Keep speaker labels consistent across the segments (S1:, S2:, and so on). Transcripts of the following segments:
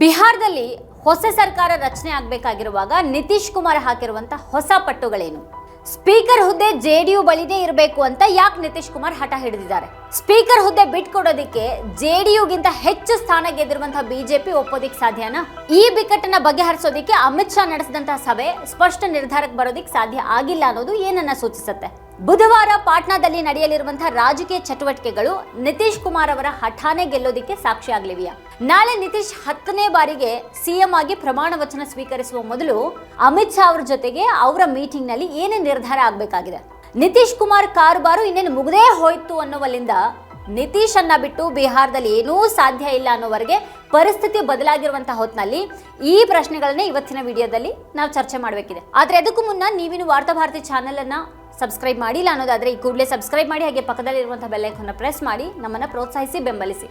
S1: ಬಿಹಾರದಲ್ಲಿ ಹೊಸ ಸರ್ಕಾರ ರಚನೆ ಆಗಬೇಕಾಗಿರುವಾಗ ನಿತೀಶ್ ಕುಮಾರ್ ಹಾಕಿರುವಂತ ಹೊಸ ಪಟ್ಟುಗಳೇನು? ಸ್ಪೀಕರ್ ಹುದ್ದೆ ಜೆ ಜೆಡಿಯು ಬಳಿದೇ ಇರಬೇಕು ಅಂತ ಯಾಕೆ ನಿತೀಶ್ ಕುಮಾರ್ ಹಠ ಹಿಡಿದಿದ್ದಾರೆ? ಸ್ಪೀಕರ್ ಹುದ್ದೆ ಬಿಟ್ಕೊಡೋದಿಕ್ಕೆ ಯುಗಿಂತ ಹೆಚ್ಚು ಸ್ಥಾನ ಗೆದ್ದಿರುವಂತಹ ಬಿಜೆಪಿ ಒಪ್ಪೋದಿಕ್ಕೆ ಸಾಧ್ಯನಾ? ಈ ಬಿಕ್ಕಟ್ಟನ್ನ ಬಗೆಹರಿಸೋದಿಕ್ಕೆ ಅಮಿತ್ ಶಾ ನಡೆಸಿದಂತಹ ಸಭೆ ಸ್ಪಷ್ಟ ನಿರ್ಧಾರಕ್ಕೆ ಬರೋದಿಕ್ ಸಾಧ್ಯ ಆಗಿಲ್ಲ ಅನ್ನೋದು ಏನನ್ನ ಸೂಚಿಸುತ್ತೆ? ಬುಧವಾರ ಪಾಟ್ನಾದಲ್ಲಿ ನಡೆಯಲಿರುವಂತಹ ರಾಜಕೀಯ ಚಟುವಟಿಕೆಗಳು ನಿತೀಶ್ ಕುಮಾರ್ ಅವರ ಹಠಾನೆ ಗೆಲ್ಲೋದಿಕ್ಕೆ ಸಾಕ್ಷಿಯಾಗಲಿವೆಯಾ? ನಾಳೆ ನಿತೀಶ್ ಹತ್ತನೇ ಬಾರಿಗೆ ಸಿಎಂ ಆಗಿ ಪ್ರಮಾಣ ವಚನ ಸ್ವೀಕರಿಸುವ ಮೊದಲು ಅಮಿತ್ ಶಾ ಅವರ ಜೊತೆಗೆ ಅವರ ಮೀಟಿಂಗ್ನಲ್ಲಿ ಏನೇ ನಿರ್ಧಾರ ಆಗಬೇಕಾಗಿದೆ? ನಿತೀಶ್ ಕುಮಾರ್ ಕಾರುಬಾರು ಇನ್ನೇನು ಮುಗದೇ ಹೋಯ್ತು ಅನ್ನುವಲ್ಲಿಂದ ನಿತೀಶ್ ಅನ್ನ ಬಿಟ್ಟು ಬಿಹಾರದಲ್ಲಿ ಏನೂ ಸಾಧ್ಯ ಇಲ್ಲ ಅನ್ನೋವರೆಗೆ ಪರಿಸ್ಥಿತಿ ಬದಲಾಗಿರುವಂತಹ ಹೊತ್ತಿನಲ್ಲಿ ಈ ಪ್ರಶ್ನೆಗಳನ್ನೇ ಇವತ್ತಿನ ವಿಡಿಯೋದಲ್ಲಿ ನಾವು ಚರ್ಚೆ ಮಾಡಬೇಕಿದೆ. ಆದ್ರೆ ಅದಕ್ಕೂ ಮುನ್ನ ನೀವಿನ್ನು ವಾರ್ತಾಭಾರತಿ ಚಾನೆಲ್ ಅನ್ನ ಸಬ್ಸ್ಕ್ರೈಬ್ ಮಾಡಿಲ್ಲ ಅನ್ನೋದಾದರೆ ಈ ಕೂಡಲೇ ಸಬ್ಸ್ಕ್ರೈಬ್ ಮಾಡಿ, ಹಾಗೆ ಪಕ್ಕದಲ್ಲಿರುವಂಥ ಬೆಲ್ಲೈಕನ್ನು ಪ್ರೆಸ್ ಮಾಡಿ, ನಮ್ಮನ್ನು ಪ್ರೋತ್ಸಾಹಿಸಿ, ಬೆಂಬಲಿಸಿ.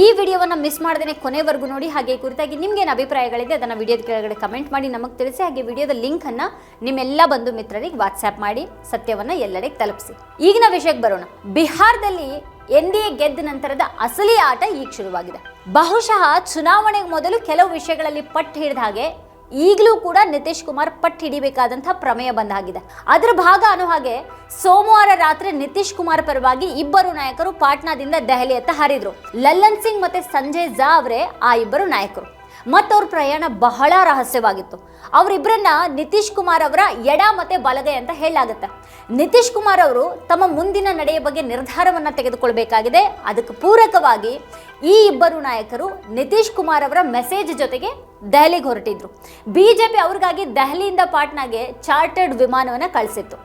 S1: ಈ ವಿಡಿಯೋವನ್ನು ಮಿಸ್ ಮಾಡದೇ ಕೊನೆವರೆಗೂ ನೋಡಿ, ಹಾಗೆ ಈ ಕುರಿತಾಗಿ ನಿಮ್ಗೇನು ಅಭಿಪ್ರಾಯಗಳಿದೆ ಅದನ್ನು ವಿಡಿಯೋದ ಕೆಳಗಡೆ ಕಮೆಂಟ್ ಮಾಡಿ, ನಮಗೆ ತಿಳಿಸಿ, ಹಾಗೆ ವಿಡಿಯೋದ ಲಿಂಕನ್ನು ನಿಮ್ಮೆಲ್ಲ ಬಂಧು ಮಿತ್ರರಿಗೆ ವಾಟ್ಸ್ಆ್ಯಪ್ ಮಾಡಿ, ಸತ್ಯವನ್ನು ಎಲ್ಲರಿಗೆ ತಲುಪಿಸಿ. ಈಗಿನ ವಿಷಯಕ್ಕೆ ಬರೋಣ. ಬಿಹಾರದಲ್ಲಿ ಎನ್ ಡಿ ಎ ಗೆದ್ದ ನಂತರದ ಅಸಲಿ ಆಟ ಈಗ ಶುರುವಾಗಿದೆ. ಬಹುಶಃ ಚುನಾವಣೆಗೆ ಮೊದಲು ಕೆಲವು ವಿಷಯಗಳಲ್ಲಿ ಪಟ್ಟು ಹಿಡಿದ ಹಾಗೆ ಈಗಲೂ ಕೂಡ ನಿತೀಶ್ ಕುಮಾರ್ ಪಟ್ಟು ಹಿಡಿಬೇಕಾದಂತಹ ಪ್ರಮೇಯ ಬಂದಾಗಿದೆ. ಅದರ ಭಾಗ ಅನ್ನೋ ಹಾಗೆ ಸೋಮವಾರ ರಾತ್ರಿ ನಿತೀಶ್ ಕುಮಾರ್ ಪರವಾಗಿ ಇಬ್ಬರು ನಾಯಕರು ಪಾಟ್ನಾದಿಂದ ದೆಹಲಿಯತ್ತ ಹರಿದ್ರು. ಲಲ್ಲನ್ ಸಿಂಗ್ ಮತ್ತೆ ಸಂಜಯ್ ಝಾ ಅವರೇ ಆ ಇಬ್ಬರು ನಾಯಕರು. ಮತ್ತವ್ರ ಪ್ರಯಾಣ ಬಹಳ ರಹಸ್ಯವಾಗಿತ್ತು. ಅವರಿಬ್ಬರನ್ನ ನಿತೀಶ್ ಕುಮಾರ್ ಅವರ ಎಡ ಮತ್ತು ಬಲಗೈ ಅಂತ ಹೇಳಲಾಗುತ್ತೆ. ನಿತೀಶ್ ಕುಮಾರ್ ಅವರು ತಮ್ಮ ಮುಂದಿನ ನಡೆಯ ಬಗ್ಗೆ ನಿರ್ಧಾರವನ್ನು ತೆಗೆದುಕೊಳ್ಬೇಕಾಗಿದೆ. ಅದಕ್ಕೆ ಪೂರಕವಾಗಿ ಈ ಇಬ್ಬರು ನಾಯಕರು ನಿತೀಶ್ ಕುಮಾರ್ ಅವರ ಮೆಸೇಜ್ ಜೊತೆಗೆ ದೆಹಲಿಗೆ ಹೊರಟಿದ್ರು. ಬಿಜೆಪಿ ಅವ್ರಿಗಾಗಿ ದೆಹಲಿಯಿಂದ ಪಾಟ್ನಾಗೆ ಚಾರ್ಟರ್ಡ್ ವಿಮಾನವನ್ನ ಕಳಿಸಿತ್ತು.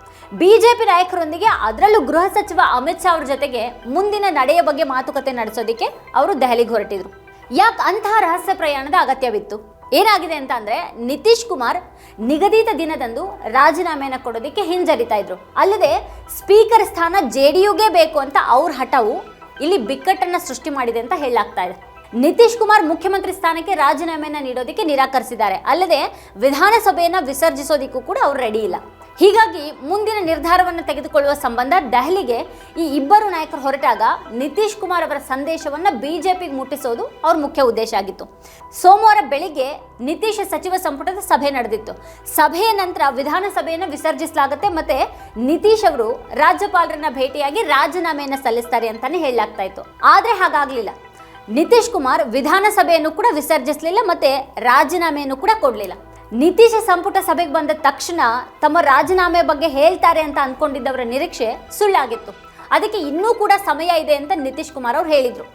S1: ಬಿಜೆಪಿ ನಾಯಕರೊಂದಿಗೆ ಅದರಲ್ಲೂ ಗೃಹ ಸಚಿವ ಅಮಿತ್ ಶಾ ಅವ್ರ ಜೊತೆಗೆ ಮುಂದಿನ ನಡೆಯ ಬಗ್ಗೆ ಮಾತುಕತೆ ನಡೆಸೋದಕ್ಕೆ ಅವರು ದೆಹಲಿಗೆ ಹೊರಟಿದ್ರು. ಯಾಕೆ ಅಂತಹ ರಹಸ್ಯ ಪ್ರಯಾಣದ ಅಗತ್ಯವಿತ್ತು? ಏನಾಗಿದೆ ಅಂತ ಅಂದರೆ, ನಿತೀಶ್ ಕುಮಾರ್ ನಿಗದಿತ ದಿನದಂದು ರಾಜೀನಾಮೆಯನ್ನು ಕೊಡೋದಕ್ಕೆ ಹಿಂಜರಿತಾ ಇದ್ರು. ಅಲ್ಲದೆ, ಸ್ಪೀಕರ್ ಸ್ಥಾನ ಜೆಡಿಯುಗೆ ಬೇಕು ಅಂತ ಅವ್ರ ಹಠವು ಇಲ್ಲಿ ಬಿಕ್ಕಟ್ಟನ್ನ ಸೃಷ್ಟಿ ಮಾಡಿದೆ ಅಂತ ಹೇಳಲಾಗ್ತಾ ಇದೆ. ನಿತೀಶ್ ಕುಮಾರ್ ಮುಖ್ಯಮಂತ್ರಿ ಸ್ಥಾನಕ್ಕೆ ರಾಜೀನಾಮೆಯನ್ನು ನೀಡೋದಕ್ಕೆ ನಿರಾಕರಿಸಿದ್ದಾರೆ. ಅಲ್ಲದೆ, ವಿಧಾನಸಭೆಯನ್ನು ವಿಸರ್ಜಿಸೋದಿಕ್ಕೂ ಕೂಡ ಅವ್ರು ರೆಡಿ ಇಲ್ಲ. ಹೀಗಾಗಿ ಮುಂದಿನ ನಿರ್ಧಾರವನ್ನು ತೆಗೆದುಕೊಳ್ಳುವ ಸಂಬಂಧ ದೆಹಲಿಗೆ ಈ ಇಬ್ಬರು ನಾಯಕರು ಹೊರಟಾಗ ನಿತೀಶ್ ಕುಮಾರ್ ಅವರ ಸಂದೇಶವನ್ನು ಬಿಜೆಪಿಗೆ ಮುಟ್ಟಿಸೋದು ಅವ್ರ ಮುಖ್ಯ ಉದ್ದೇಶ ಆಗಿತ್ತು. ಸೋಮವಾರ ಬೆಳಿಗ್ಗೆ ನಿತೀಶ್ ಸಚಿವ ಸಂಪುಟದ ಸಭೆ ನಡೆದಿತ್ತು. ಸಭೆಯ ನಂತರ ವಿಧಾನಸಭೆಯನ್ನು ವಿಸರ್ಜಿಸಲಾಗುತ್ತೆ ಮತ್ತೆ ನಿತೀಶ್ ಅವರು ರಾಜ್ಯಪಾಲರನ್ನ ಭೇಟಿಯಾಗಿ ರಾಜೀನಾಮೆಯನ್ನು ಸಲ್ಲಿಸ್ತಾರೆ ಅಂತಾನೆ ಹೇಳಲಾಗ್ತಾ ಇತ್ತು. ಆದ್ರೆ ಹಾಗಾಗಲಿಲ್ಲ. ನಿತೀಶ್ ಕುಮಾರ್ ವಿಧಾನಸಭೆಯನ್ನು ಕೂಡ ವಿಸರ್ಜಿಸಲಿಲ್ಲ ಮತ್ತೆ ರಾಜೀನಾಮೆಯನ್ನು ಕೂಡ ಕೊಡಲಿಲ್ಲ. ನಿತೀಶ್ ಸಂಪುಟ ಸಭೆಗೆ ಬಂದ ತಕ್ಷಣ ತಮ್ಮ ರಾಜೀನಾಮೆ ಬಗ್ಗೆ ಹೇಳ್ತಾರೆ ಅಂತ ಅಂದ್ಕೊಂಡಿದ್ದವರ ನಿರೀಕ್ಷೆ ಸುಳ್ಳಾಗಿತ್ತು. ಅದಕ್ಕೆ ಇನ್ನೂ ಕೂಡ ಸಮಯ ಇದೆ ಅಂತ ನಿತೀಶ್ ಕುಮಾರ್ ಅವರು ಹೇಳಿದರು.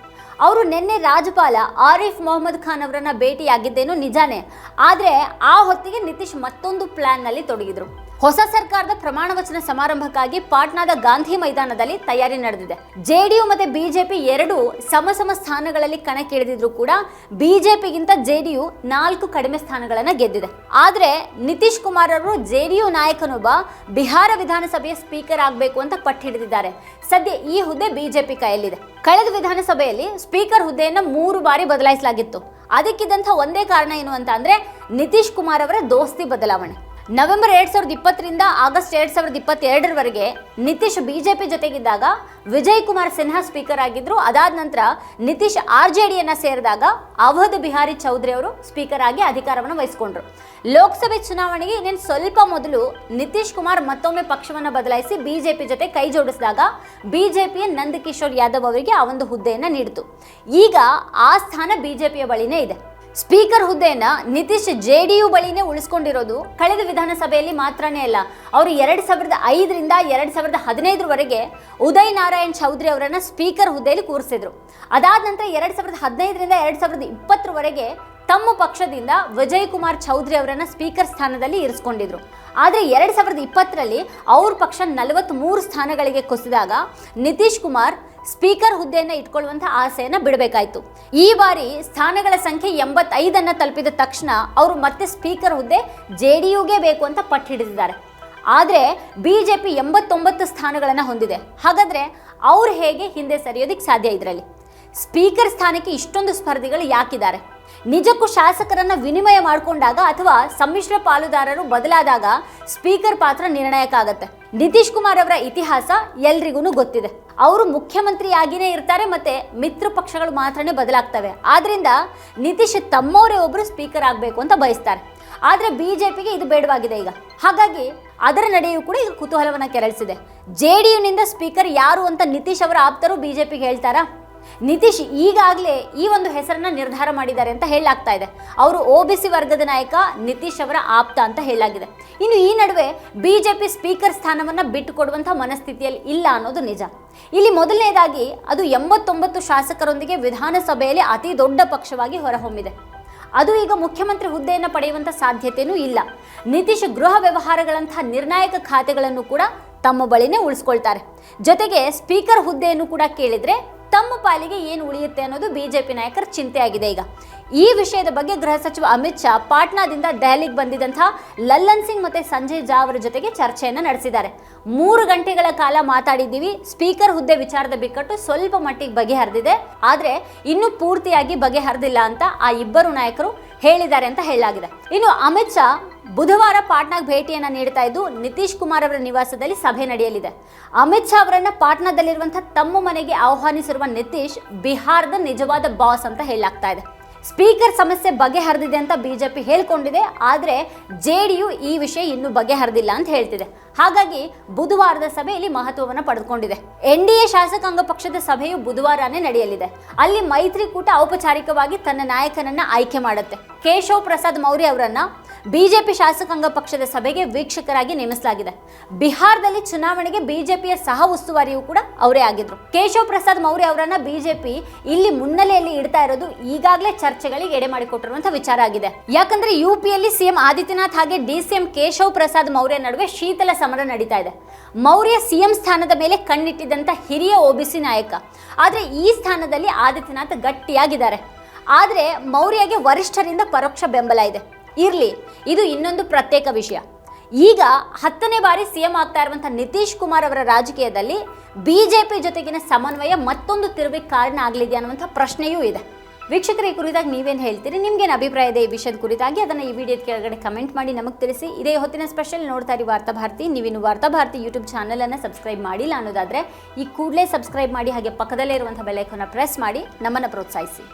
S1: ಅವರು ನಿನ್ನೆ ರಾಜ್ಯಪಾಲ ಆರಿಫ್ ಮೊಹಮ್ಮದ್ ಖಾನ್ ಅವರನ್ನು ಭೇಟಿಯಾಗಿದ್ದೇನು ನಿಜಾನೇ. ಆದರೆ ಆ ಹೊತ್ತಿಗೆ ನಿತೀಶ್ ಮತ್ತೊಂದು ಪ್ಲ್ಯಾನ್ನಲ್ಲಿ ತೊಡಗಿದ್ರು. ಹೊಸ ಸರ್ಕಾರದ ಪ್ರಮಾಣ ವಚನ ಸಮಾರಂಭಕ್ಕಾಗಿ ಪಾಟ್ನಾದ ಗಾಂಧಿ ಮೈದಾನದಲ್ಲಿ ತಯಾರಿ ನಡೆದಿದೆ. ಜೆಡಿಯು ಮತ್ತೆ ಬಿಜೆಪಿ ಎರಡು ಸಮ ಸಮ ಸ್ಥಾನಗಳಲ್ಲಿ ಕಣಕ್ಕಿಳಿದಿದ್ರು ಕೂಡ ಬಿಜೆಪಿಗಿಂತ ಜೆಡಿಯು ನಾಲ್ಕು ಕಡಿಮೆ ಸ್ಥಾನಗಳನ್ನು ಗೆದ್ದಿದೆ. ಆದರೆ ನಿತೀಶ್ ಕುಮಾರ್ ಅವರು ಜೆಡಿಯು ನಾಯಕನೊಬ್ಬ ಬಿಹಾರ ವಿಧಾನಸಭೆಯ ಸ್ಪೀಕರ್ ಆಗಬೇಕು ಅಂತ ಪಟ್ಟು ಹಿಡಿದಿದ್ದಾರೆ. ಸದ್ಯ ಈ ಹುದ್ದೆ ಬಿಜೆಪಿ ಕೈಯಲ್ಲಿದೆ. ಕಳೆದ ವಿಧಾನಸಭೆಯಲ್ಲಿ ಸ್ಪೀಕರ್ ಹುದ್ದೆಯನ್ನು ಮೂರು ಬಾರಿ ಬದಲಾಯಿಸಲಾಗಿತ್ತು. ಅದಕ್ಕಿದ್ದಂಥ ಒಂದೇ ಕಾರಣ ಏನು ಅಂತ ಅಂದರೆ ನಿತೀಶ್ ಕುಮಾರ್ ಅವರ ದೋಸ್ತಿ ಬದಲಾವಣೆ. ನವೆಂಬರ್ ಎರಡ್ ಸಾವಿರದ ಇಪ್ಪತ್ತರಿಂದ ಆಗಸ್ಟ್ ಎರಡ್ ಸಾವಿರದ ಇಪ್ಪತ್ತೆರಡರವರೆಗೆ ನಿತೀಶ್ ಬಿಜೆಪಿ ಜೊತೆಗಿದ್ದಾಗ ವಿಜಯ್ ಕುಮಾರ್ ಸಿನ್ಹಾ ಸ್ಪೀಕರ್ ಆಗಿದ್ರು. ಅದಾದ ನಂತರ ನಿತೀಶ್ ಆರ್ ಜೆ ಡಿಯನ್ನು ಸೇರಿದಾಗ ಅವಧ್ ಬಿಹಾರಿ ಚೌಧರಿ ಅವರು ಸ್ಪೀಕರ್ ಆಗಿ ಅಧಿಕಾರವನ್ನು ವಹಿಸಿಕೊಂಡ್ರು. ಲೋಕಸಭೆ ಚುನಾವಣೆಗೆ ಇನ್ನೇನು ಸ್ವಲ್ಪ ಮೊದಲು ನಿತೀಶ್ ಕುಮಾರ್ ಮತ್ತೊಮ್ಮೆ ಪಕ್ಷವನ್ನು ಬದಲಾಯಿಸಿ ಬಿಜೆಪಿ ಜೊತೆ ಕೈ ಜೋಡಿಸಿದಾಗ ಬಿಜೆಪಿಯ ನಂದಕಿಶೋರ್ ಯಾದವ್ ಅವರಿಗೆ ಆ ಒಂದು ಹುದ್ದೆಯನ್ನು ನೀಡಿತು. ಈಗ ಆ ಸ್ಥಾನ ಬಿಜೆಪಿಯ ಬಳಿನೇ ಇದೆ. ಸ್ಪೀಕರ್ ಹುದ್ದೆಯನ್ನ ನಿತೀಶ್ ಜೆ ಡಿ ಯು ಬಳಿನೇ ಉಳಿಸ್ಕೊಂಡಿರೋದು ಕಳೆದ ವಿಧಾನಸಭೆಯಲ್ಲಿ ಮಾತ್ರನೇ ಅಲ್ಲ, ಅವರು ಎರಡ್ ಸಾವಿರದ ಐದರಿಂದ ಎರಡ್ ಸಾವಿರದ ಹದಿನೈದರವರೆಗೆ ಉದಯ್ ನಾರಾಯಣ್ ಚೌಧರಿ ಅವರನ್ನ ಸ್ಪೀಕರ್ ಹುದ್ದೆಯಲ್ಲಿ ಕೂರಿಸಿದ್ರು. ಅದಾದ ನಂತರ ಎರಡ್ ಸಾವಿರದ ಹದಿನೈದರಿಂದ ಎರಡ್ ಸಾವಿರದ ಇಪ್ಪತ್ತರವರೆಗೆ ತಮ್ಮ ಪಕ್ಷದಿಂದ ವಿಜಯ್ ಕುಮಾರ್ ಚೌಧರಿ ಅವರನ್ನ ಸ್ಪೀಕರ್ ಸ್ಥಾನದಲ್ಲಿ ಇರಿಸ್ಕೊಂಡಿದ್ರು. ಆದರೆ ಎರಡ್ ಸಾವಿರದ ಇಪ್ಪತ್ತರಲ್ಲಿ ಅವ್ರ ಪಕ್ಷ ನಲವತ್ತ್ಮೂರು ಸ್ಥಾನಗಳಿಗೆ ಕುಸಿದಾಗ ನಿತೀಶ್ ಕುಮಾರ್ ಸ್ಪೀಕರ್ ಹುದ್ದೆಯನ್ನು ಇಟ್ಕೊಳ್ಳುವಂಥ ಆಸೆಯನ್ನು ಬಿಡಬೇಕಾಯಿತು. ಈ ಬಾರಿ ಸ್ಥಾನಗಳ ಸಂಖ್ಯೆ ಎಂಬತ್ತೈದನ್ನು ತಲುಪಿದ ತಕ್ಷಣ ಅವರು ಮತ್ತೆ ಸ್ಪೀಕರ್ ಹುದ್ದೆ ಜೆ ಡಿ ಯುಗೆ ಬೇಕು ಅಂತ ಪಟ್ಟು ಹಿಡಿದಿದ್ದಾರೆ. ಆದರೆ ಬಿ ಜೆ ಪಿ ಎಂಬತ್ತೊಂಬತ್ತು ಸ್ಥಾನಗಳನ್ನು ಹೊಂದಿದೆ. ಹಾಗಾದರೆ ಅವ್ರು ಹೇಗೆ ಹಿಂದೆ ಸರಿಯೋದಕ್ಕೆ ಸಾಧ್ಯ ಇದರಲ್ಲಿ? ಸ್ಪೀಕರ್ ಸ್ಥಾನಕ್ಕೆ ಇಷ್ಟೊಂದು ಸ್ಪರ್ಧಿಗಳು ಯಾಕಿದ್ದಾರೆ? ನಿಜಕ್ಕೂ ಶಾಸಕರನ್ನ ವಿನಿಮಯ ಮಾಡಿಕೊಂಡಾಗ ಅಥವಾ ಸಮ್ಮಿಶ್ರ ಪಾಲುದಾರರು ಬದಲಾದಾಗ ಸ್ಪೀಕರ್ ಪಾತ್ರ ನಿರ್ಣಾಯಕ ಆಗತ್ತೆ. ನಿತೀಶ್ ಕುಮಾರ್ ಅವರ ಇತಿಹಾಸ ಎಲ್ರಿಗೂ ಗೊತ್ತಿದೆ. ಅವರು ಮುಖ್ಯಮಂತ್ರಿಯಾಗಿನೇ ಇರ್ತಾರೆ ಮತ್ತೆ ಮಿತ್ರ ಪಕ್ಷಗಳು ಮಾತ್ರನೇ ಬದಲಾಗ್ತವೆ. ಆದ್ರಿಂದ ನಿತೀಶ್ ತಮ್ಮವರೇ ಒಬ್ಬರು ಸ್ಪೀಕರ್ ಆಗಬೇಕು ಅಂತ ಬಯಸ್ತಾರೆ. ಆದ್ರೆ ಬಿಜೆಪಿಗೆ ಇದು ಬೇಡವಾಗಿದೆ ಈಗ. ಹಾಗಾಗಿ ಅದರ ನಡೆಯೂ ಕೂಡ ಈಗ ಕುತೂಹಲವನ್ನ ಕೆರಳಿಸಿದೆ. ಜೆ ಡಿ ಯುನಿಂದ ಸ್ಪೀಕರ್ ಯಾರು ಅಂತ ನಿತೀಶ್ ಅವರ ಆಪ್ತರು ಬಿಜೆಪಿಗೆ ಹೇಳ್ತಾರಾ? ನಿತೀಶ್ ಈಗಾಗಲೇ ಈ ಒಂದು ಹೆಸರನ್ನ ನಿರ್ಧಾರ ಮಾಡಿದ್ದಾರೆ ಅಂತ ಹೇಳಲಾಗ್ತಾ ಇದೆ. ಅವರು ಒ ಬಿ ಸಿ ವರ್ಗದ ನಾಯಕ ನಿತೀಶ್ ಅವರ ಆಪ್ತ ಅಂತ ಹೇಳಲಾಗಿದೆ. ಇನ್ನು ಈ ನಡುವೆ ಬಿಜೆಪಿ ಸ್ಪೀಕರ್ ಸ್ಥಾನವನ್ನು ಬಿಟ್ಟು ಕೊಡುವಂತಹ ಮನಸ್ಥಿತಿಯಲ್ಲಿ ಇಲ್ಲ ಅನ್ನೋದು ನಿಜ. ಇಲ್ಲಿ ಮೊದಲನೇದಾಗಿ ಅದು ಎಂಬತ್ತೊಂಬತ್ತು ಶಾಸಕರೊಂದಿಗೆ ವಿಧಾನಸಭೆಯಲ್ಲಿ ಅತಿ ದೊಡ್ಡ ಪಕ್ಷವಾಗಿ ಹೊರಹೊಮ್ಮಿದೆ. ಅದು ಈಗ ಮುಖ್ಯಮಂತ್ರಿ ಹುದ್ದೆಯನ್ನು ಪಡೆಯುವಂಥ ಸಾಧ್ಯತೆಯೂ ಇಲ್ಲ. ನಿತೀಶ್ ಗೃಹ ವ್ಯವಹಾರಗಳಂತಹ ನಿರ್ಣಾಯಕ ಖಾತೆಗಳನ್ನು ಕೂಡ ತಮ್ಮ ಬಳಿನೇ ಉಳಿಸ್ಕೊಳ್ತಾರೆ. ಜೊತೆಗೆ ಸ್ಪೀಕರ್ ಹುದ್ದೆಯನ್ನು ಕೂಡ ಕೇಳಿದ್ರೆ ತಮ್ಮ ಪಾಲಿಗೆ ಏನು ಉಳಿಯುತ್ತೆ ಅನ್ನೋದು ಬಿಜೆಪಿ ನಾಯಕರ ಚಿಂತೆ ಆಗಿದೆ ಈಗ. ಈ ವಿಷಯದ ಬಗ್ಗೆ ಗೃಹ ಸಚಿವ ಅಮಿತ್ ಶಾ ಪಾಟ್ನಾದಿಂದ ದೆಹಲಿಗೆ ಬಂದಿದ್ದಂತಹ ಲಲ್ಲನ್ ಸಿಂಗ್ ಮತ್ತೆ ಸಂಜಯ್ ಜಾ ಅವರ ಜೊತೆಗೆ ಚರ್ಚೆಯನ್ನು ನಡೆಸಿದ್ದಾರೆ. ಮೂರು ಗಂಟೆಗಳ ಕಾಲ ಮಾತಾಡಿದ್ದೀವಿ. ಸ್ಪೀಕರ್ ಹುದ್ದೆ ವಿಚಾರದ ಬಿಕ್ಕಟ್ಟು ಸ್ವಲ್ಪ ಮಟ್ಟಿಗೆ ಬಗೆಹರಿದಿದೆ. ಆದರೆ ಇನ್ನೂ ಪೂರ್ತಿಯಾಗಿ ಬಗೆಹರಿದಿಲ್ಲ ಅಂತ ಆ ಇಬ್ಬರು ನಾಯಕರು ಹೇಳಿದ್ದಾರೆ ಅಂತ ಹೇಳಲಾಗಿದೆ. ಇನ್ನು ಅಮಿತ್ ಶಾ ಬುಧವಾರ ಪಾಟ್ನಾಗ್ ಭೇಟಿಯನ್ನು ನೀಡ್ತಾ ಇದ್ದು ನಿತೀಶ್ ಕುಮಾರ್ ಅವರ ನಿವಾಸದಲ್ಲಿ ಸಭೆ ನಡೆಯಲಿದೆ. ಅಮಿತ್ ಶಾ ಅವರನ್ನು ಪಾಟ್ನಾದಲ್ಲಿರುವಂತಹ ತಮ್ಮ ಮನೆಗೆ ಆಹ್ವಾನಿಸಿರುವ ನಿತೀಶ್ ಬಿಹಾರದ ನಿಜವಾದ ಬಾಸ್ ಅಂತ ಹೇಳಲಾಗ್ತಾ ಇದೆ. ಸ್ಪೀಕರ್ ಸಮಸ್ಯೆ ಬಗೆಹರಿದಿದೆ ಅಂತ ಬಿಜೆಪಿ ಹೇಳ್ಕೊಂಡಿದೆ, ಆದರೆ ಜೆ ಈ ವಿಷಯ ಇನ್ನೂ ಬಗೆಹರಿದಿಲ್ಲ ಅಂತ ಹೇಳ್ತಿದೆ. ಹಾಗಾಗಿ ಬುಧವಾರದ ಸಭೆಯಲ್ಲಿ ಮಹತ್ವವನ್ನು ಪಡೆದುಕೊಂಡಿದೆ. ಎನ್ ಡಿ ಎ ಶಾಸಕಾಂಗ ಪಕ್ಷದ ಸಭೆಯು ಬುಧವಾರನೇ ನಡೆಯಲಿದೆ. ಅಲ್ಲಿ ಮೈತ್ರಿಕೂಟ ಔಪಚಾರಿಕವಾಗಿ ತನ್ನ ನಾಯಕನನ್ನ ಆಯ್ಕೆ ಮಾಡುತ್ತೆ. ಕೇಶವ್ ಪ್ರಸಾದ್ ಮೌರ್ಯ ಅವರನ್ನ ಬಿಜೆಪಿ ಶಾಸಕಾಂಗ ಪಕ್ಷದ ಸಭೆಗೆ ವೀಕ್ಷಕರಾಗಿ ನೇಮಿಸಲಾಗಿದೆ. ಬಿಹಾರದಲ್ಲಿ ಚುನಾವಣೆಗೆ ಬಿಜೆಪಿಯ ಸಹ ಉಸ್ತುವಾರಿಯೂ ಕೂಡ ಅವರೇ ಆಗಿದ್ರು. ಕೇಶವ ಪ್ರಸಾದ್ ಮೌರ್ಯ ಅವರನ್ನ ಬಿಜೆಪಿ ಇಲ್ಲಿ ಮುನ್ನೆಲೆಯಲ್ಲಿ ಇಡ್ತಾ ಇರೋದು ಈಗಾಗಲೇ ಚರ್ಚೆಗಳಿಗೆ ಎಡೆ ಮಾಡಿಕೊಟ್ಟಿರುವಂತಹ ವಿಚಾರ ಆಗಿದೆ. ಯಾಕಂದ್ರೆ ಯುಪಿಯಲ್ಲಿ ಸಿಎಂ ಆದಿತ್ಯನಾಥ್ ಹಾಗೆ ಡಿಸಿಎಂ ಕೇಶವ್ ಪ್ರಸಾದ್ ಮೌರ್ಯ ನಡುವೆ ಶೀತಲ ಸಮರ ನಡೀತಾ ಇದೆ. ಮೌರ್ಯ ಸಿಎಂ ಸ್ಥಾನದ ಮೇಲೆ ಕಣ್ಣಿಟ್ಟಿದ್ದಂತ ಹಿರಿಯ ಒಬಿಸಿ ನಾಯಕ. ಆದ್ರೆ ಈ ಸ್ಥಾನದಲ್ಲಿ ಆದಿತ್ಯನಾಥ್ ಗಟ್ಟಿಯಾಗಿದ್ದಾರೆ. ಆದರೆ ಮೌರ್ಯಗೆ ವರಿಷ್ಠರಿಂದ ಪರೋಕ್ಷ ಬೆಂಬಲ ಇದೆ. ಇರ್ಲಿ, ಇದು ಇನ್ನೊಂದು ಪ್ರತ್ಯೇಕ ವಿಷಯ. ಈಗ ಹತ್ತನೇ ಬಾರಿ ಸಿಎಂ ಆಗ್ತಾ ಇರುವಂಥ ನಿತೀಶ್ ಕುಮಾರ್ ಅವರ ರಾಜಕೀಯದಲ್ಲಿ ಬಿಜೆಪಿ ಜೊತೆಗಿನ ಸಮನ್ವಯ ಮತ್ತೊಂದು ತಿರುವಿ ಕಾರಣ ಆಗಲಿದೆ ಅನ್ನುವಂಥ ಪ್ರಶ್ನೆಯೂ ಇದೆ. ವೀಕ್ಷಕರ, ಈ ಕುರಿತಾಗಿ ನೀವೇನು ಹೇಳ್ತೀರಿ? ನಿಮ್ಗೇನು ಅಭಿಪ್ರಾಯ ಇದೆ ಈ ವಿಷಯದ ಕುರಿತಾಗಿ? ಅದನ್ನು ಈ ವಿಡಿಯೋದ ಕೆಳಗಡೆ ಕಮೆಂಟ್ ಮಾಡಿ ನಮಗೆ ತಿಳಿಸಿ. ಇದೇ ಹೊತ್ತಿನ ಸ್ಪೆಷಲ್ ನೋಡ್ತಾ ಇರಿ ವಾರ್ತಾ ಭಾರತಿ. ನೀವಿನ್ನು ವಾರ್ತಾ ಭಾರತಿ ಯೂಟ್ಯೂಬ್ ಚಾನಲನ್ನು ಸಬ್ಸ್ಕ್ರೈಬ್ ಮಾಡಿಲ್ಲ ಅನ್ನೋದಾದರೆ ಈ ಕೂಡಲೇ ಸಬ್ಸ್ಕ್ರೈಬ್ ಮಾಡಿ ಹಾಗೆ ಪಕ್ಕದಲ್ಲೇ ಇರುವಂಥ ಬೆಲೈಕನ್ನು ಪ್ರೆಸ್ ಮಾಡಿ ನಮ್ಮನ್ನು ಪ್ರೋತ್ಸಾಹಿಸಿ.